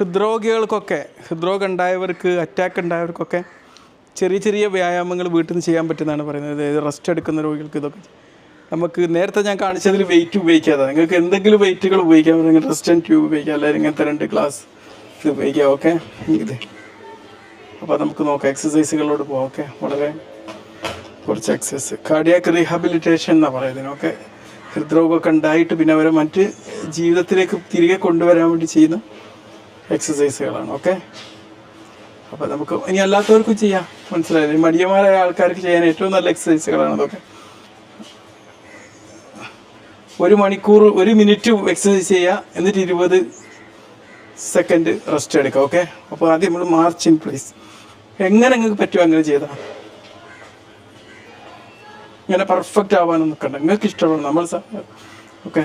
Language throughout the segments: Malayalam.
ഹൃദ്രോഗികൾക്കൊക്കെ ഹൃദ്രോഗം ഉണ്ടായവർക്ക് അറ്റാക്ക് ഉണ്ടായവർക്കൊക്കെ ചെറിയ ചെറിയ വ്യായാമങ്ങൾ വീട്ടിൽ നിന്ന് ചെയ്യാൻ പറ്റുന്നതാണ് പറയുന്നത്. അതായത് റെസ്റ്റ് എടുക്കുന്ന രോഗികൾക്ക് ഇതൊക്കെ. നമുക്ക് നേരത്തെ ഞാൻ കാണിച്ചതിൽ വെയിറ്റ് ഉപയോഗിക്കാതെ. നിങ്ങൾക്ക് എന്തെങ്കിലും വെയിറ്റുകൾ ഉപയോഗിക്കാം. റെസ്റ്റ് ട്യൂബ് ഉപയോഗിക്കാം. അല്ലെങ്കിൽ ഇങ്ങനത്തെ രണ്ട് ഗ്ലാസ് ഇത് ഉപയോഗിക്കാം. ഓക്കെ ഇത്. അപ്പോൾ നമുക്ക് നോക്കാം. എക്സസൈസുകളോട് പോകാം ഓക്കെ വളരെ കുറച്ച് എക്സസൈസ് കാർഡിയാക്ക് റീഹാബിലിറ്റേഷൻ എന്നാണ് പറയുന്നത്. ഓക്കെ ഹൃദ്രോഗമൊക്കെ ഉണ്ടായിട്ട് പിന്നെ അവരെ മറ്റ് ജീവിതത്തിലേക്ക് തിരികെ കൊണ്ടുവരാൻ വേണ്ടി ചെയ്യുന്ന എക്സസൈസുകളാണ് ഓക്കെ അപ്പോൾ നമുക്ക് ഇനി അല്ലാത്തവർക്കും ചെയ്യാം. മനസ്സിലായില്ലേ? മടിയന്മാരായ ആൾക്കാർക്ക് ചെയ്യാൻ ഏറ്റവും നല്ല എക്സസൈസുകളാണ് അതൊക്കെ ഒരു മണിക്കൂർ ഒരു മിനിറ്റ് എക്സസൈസ് ചെയ്യുക എന്നിട്ട് ഇരുപത് സെക്കൻഡ് റെസ്റ്റ് എടുക്കുക ഓക്കെ അപ്പോൾ ആദ്യം നമ്മൾ മാർച്ച് ഇൻ പ്ലേസ് എങ്ങനെ നിങ്ങൾക്ക് പറ്റുമോ അങ്ങനെ ചെയ്താൽ ഇങ്ങനെ പെർഫെക്റ്റ് ആവാനൊന്നും നിൽക്കണ്ട നിങ്ങൾക്ക് ഇഷ്ടമാണ് നമ്മൾ ഓക്കെ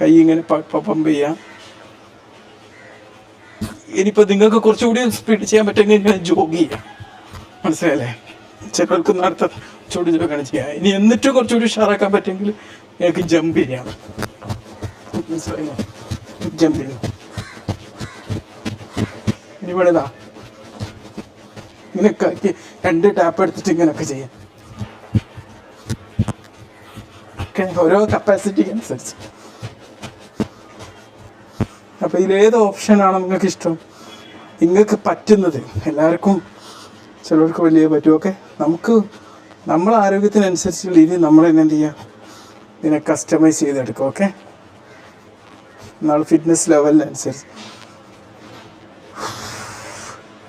കൈ ഇങ്ങനെ പമ്പ് ചെയ്യാം. ഇനിയിപ്പോൾ നിങ്ങൾക്ക് കുറച്ചുകൂടി സ്പീഡ് ചെയ്യാൻ പറ്റുമെങ്കിൽ ഞാൻ ജോഗ് ചെയ്യാം. മനസ്സിലായല്ലേ? ചിലർക്ക് നേരത്തെ ചൂട് ജോഗാണ് ചെയ്യാം. ഇനി എന്നിട്ടും കുറച്ചുകൂടി ഉഷാറാക്കാൻ പറ്റുമെങ്കിൽ നിങ്ങൾക്ക് ജമ്പ് ചെയ്യാം. മനസ്സിലായില്ലേ ജമ്പ് ചെയ്യാം. ഇനി ഇതാ. ഇങ്ങനെയൊക്കെ ആക്കി രണ്ട് ടാപ്പ് എടുത്തിട്ട് ഇങ്ങനെയൊക്കെ ചെയ്യാം. ഓരോ കപ്പാസിറ്റിക്ക് അനുസരിച്ച്. അപ്പോൾ ഇതിലേത് ഓപ്ഷനാണ് നിങ്ങൾക്ക് ഇഷ്ടം? നിങ്ങൾക്ക് പറ്റുന്നത്. എല്ലാവർക്കും ചിലർക്ക് വലിയ പറ്റും. ഓക്കെ? നമുക്ക് നമ്മളെ ആരോഗ്യത്തിനനുസരിച്ചുള്ള രീതി നമ്മൾ തന്നെ എന്ത് ചെയ്യുക ഇതിനെ കസ്റ്റമൈസ് ചെയ്തെടുക്കും. ഓക്കെ? നമ്മൾ ഫിറ്റ്നസ് ലെവലിനനുസരിച്ച്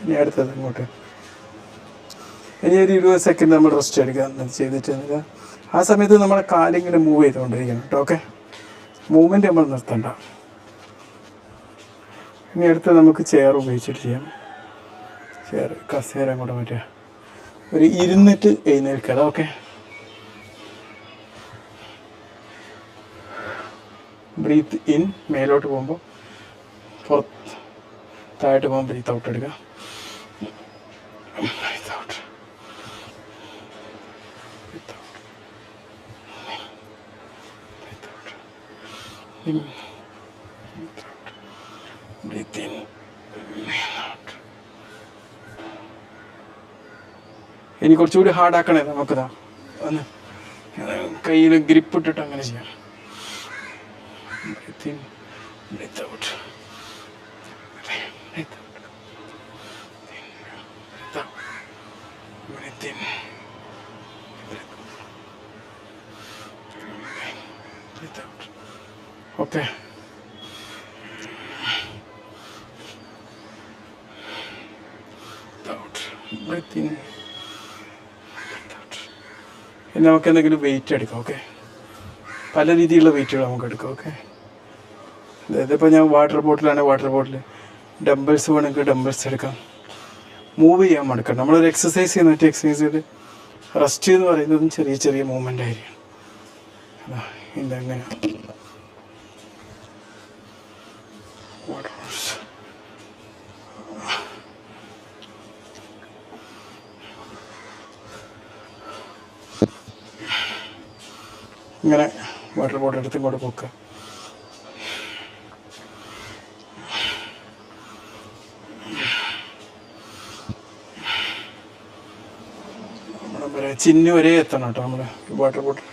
ഇനി അടുത്തത് ഇങ്ങോട്ട്. ഇനി ഒരു ഇരുപത് സെക്കൻഡ് നമ്മൾ റെസ്റ്റ് എടുക്കുക ചെയ്തിട്ട് നിൽക്കുക ആ സമയത്ത് നമ്മുടെ കാലിങ്ങനെ മൂവ് ചെയ്തുകൊണ്ടിരിക്കണം. കേട്ടോ. ഓക്കെ? മൂവ്മെന്റ് നമ്മൾ നിർത്തണ്ട. ഇനി അടുത്ത് നമുക്ക് ചെയർ ഉപയോഗിച്ചിട്ട് ചെയ്യാം. ചെയർ കസേര അങ്ങോട്ട് പറ്റുക ഒരു ഇരുന്നിട്ട് എഴുന്നേൽക്കുക ഓക്കെ ബ്രീത്ത് ഇൻ മേലോട്ട് പോകുമ്പോൾ പുറത്ത് താഴോട്ട് പോകുമ്പോൾ ബ്രീത്ത് ഔട്ട് എടുക്കുക. ഔട്ട് in, breathe in, ഇനി കുറച്ചുകൂടി ഹാർഡ് ആക്കണേ നമുക്കിതാ. ഒന്ന് കയ്യിൽ ഗ്രിപ്പ് ഇട്ടിട്ട് അങ്ങനെ ചെയ്യാം. Breathe in breathe out breathe out breathe in breathe out okay breathe in ഇനി നമുക്ക് എന്തെങ്കിലും വെയിറ്റ് എടുക്കാം ഓക്കെ പല രീതിയിലുള്ള വെയിറ്റുകൾ നമുക്ക് എടുക്കാം ഓക്കെ അതായത് ഇപ്പോൾ ഞാൻ വാട്ടർ ബോട്ടിലാണ് വാട്ടർ ബോട്ടിൽ ഡംബിൾസ് വേണമെങ്കിൽ ഡംബിൾസ് എടുക്കാം. മൂവ് ചെയ്യാൻ മടുക്കണം നമ്മളൊരു എക്സസൈസ് ചെയ്യുന്ന എക്സസൈസ് ചെയ്ത് റെസ്റ്റ് എന്ന് പറയുന്നതും ചെറിയ ചെറിയ മൂവ്മെന്റ് ആയിരിക്കും അതാ ഇതെങ്ങനെയാണ് വാട്ടർ else? ഇങ്ങനെ വാട്ടർ ബോട്ടിൽ എടുത്ത് ഇങ്ങോട്ട് പോക്കുക. ചിഹ്ന വരെ എത്തണം കേട്ടോ നമ്മുടെ വാട്ടർ ബോട്ടിൽ.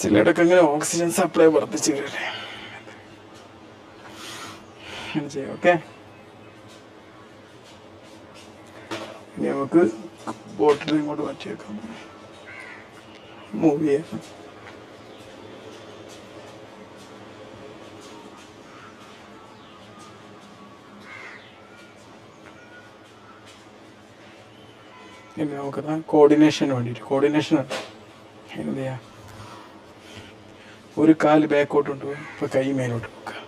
സിലയുടെയൊക്കെ ഇങ്ങനെ ഓക്സിജൻ സപ്ലൈ വർദ്ധിച്ചു വരില്ലേ അങ്ങനെ ചെയ്യാം ഓക്കെ നമുക്ക് ബോട്ടിൽ ഇങ്ങോട്ട് മാറ്റി വെക്കാം മൂവ് ചെയ്യാം. പിന്നെ നമുക്ക് കോർഡിനേഷന് വേണ്ടിയിട്ട്. കോർഡിനേഷൻ എന്ത് ചെയ്യുക ഒരു കാൽ ബാക്കോട്ട് കൊണ്ടുപോകും ഇപ്പോൾ കൈ മേലോട്ട് വെക്കുക.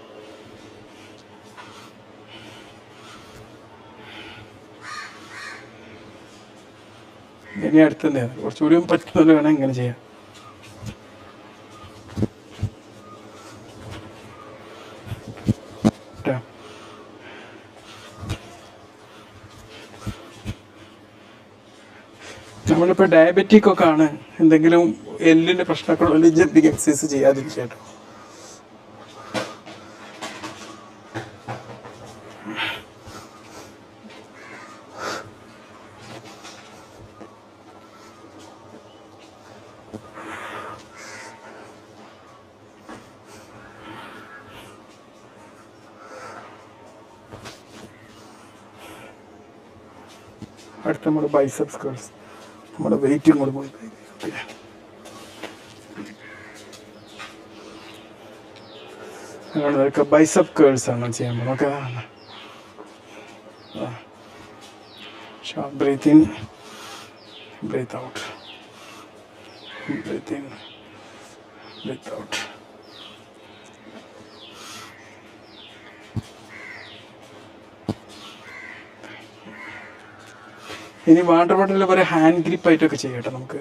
ഇനി അടുത്തെന്താണ് കുറച്ചുകൂടി പറ്റുന്നവരാണ് എങ്ങനെ ചെയ്യാം. നമ്മളിപ്പോൾ ഡയബറ്റിക് ഒക്കെ ആണ്. എന്തെങ്കിലും എല്ലിന്റെ ഉണ്ടെങ്കിൽ ജന്തിക്ക് എക്സസൈസ് ചെയ്യാതിരിക്കുക കേട്ടോ അടുത്ത നമ്മുടെ ബൈസെപ്സ് കേൾസ് നമ്മുടെ വെയിറ്റും കൂടെ പോയി ഇതൊക്കെ ബൈസപ്പ് കേൾസ് ആണ് ചെയ്യാൻ പോകുന്നത് okay breathe in breathe out breathe in breathe out ഇനി വാട്ടർ ബോട്ടിൽ പോലെ ഹാൻഡ് ഗ്രിപ്പ് ആയിട്ടൊക്കെ ചെയ്യട്ടെ നമുക്ക്.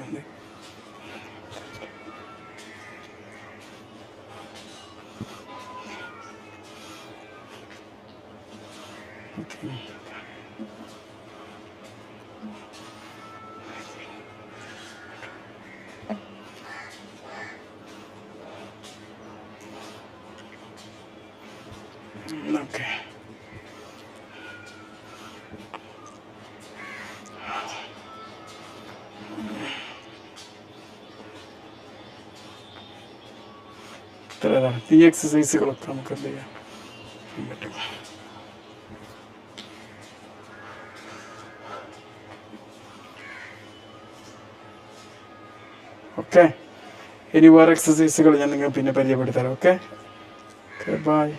ഓക്കെ ഇത്രയാണ് ഈ എക്സസൈസുകളൊക്കെ നമുക്ക് എന്ത് ചെയ്യാം? പറ്റും ഓക്കെ ഇനി വേറെ എക്സസൈസുകൾ ഞാൻ നിങ്ങൾക്ക് പിന്നെ പരിചയപ്പെടുത്തരാം. Okay okay bye